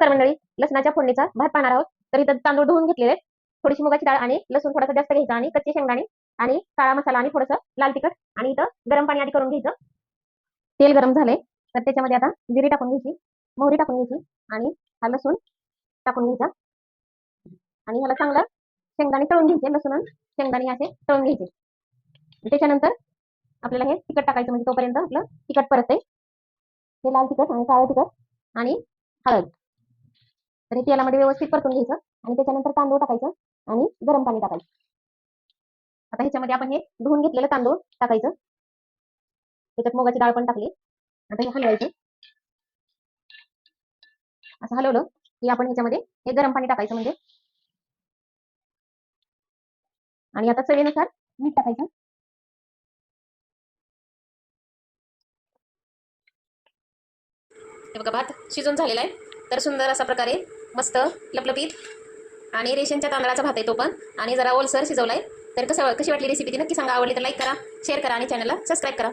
नमस्कार मंडळी. लसणाच्या फोडणीचा भात पाहणार आहोत. तर इथं तांदूळ धुवून घेतलेले थोडीशी मुगाची डाळ आणि लसूण थोडासा जास्त घ्यायचा आणि कच्चे शेंगदाणे आणि काळा मसाला आणि थोडंसं लाल तिखट आणि इथं गरम पाणी आधी करून घ्यायचं. तेल गरम झाले तर त्याच्यामध्ये आता जिरी टाकून घ्यायची मोहरी टाकून घ्यायची आणि हा लसूण टाकून घ्यायचा. आणि ह्याला चांगलं शेंगदाणे तळून घ्यायचे. लसूण आणि शेंगदाणे असे तळून घ्यायचे. त्याच्यानंतर आपल्याला हे तिखट टाकायचं म्हणजे तोपर्यंत आपलं तिखट परत हे लाल तिखट आणि काळं तिखट आणि हळद. तर हे तेलामध्ये व्यवस्थित परतून घ्यायचं आणि त्याच्यानंतर तांदूळ टाकायचं आणि गरम पाणी टाकायचं. आता ह्याच्यामध्ये आपण हे धुवून घेतलेलं तांदूळ टाकायचं. त्याच्यात मुगाची डाळ पण टाकली. आता हे हलवायचं. असं हलवलं की आपण ह्याच्यामध्ये हे गरम पाणी टाकायचं म्हणजे. आणि आता चवीनुसार मीठ टाकायचं. हे बघा भात शिजून झालेला आहे. तर सुंदर अशा प्रकारे मस्त लपलपीत. आणि रेशनच्या तांदळाचा भात आहे तो पण. आणि जरा ओलसर आहे तर कसं कशी वाटली रेसिपी ती नक्की सांगा. आवडली तर लाईक करा शेअर करा आणि चॅनलला सबस्क्राईब करा.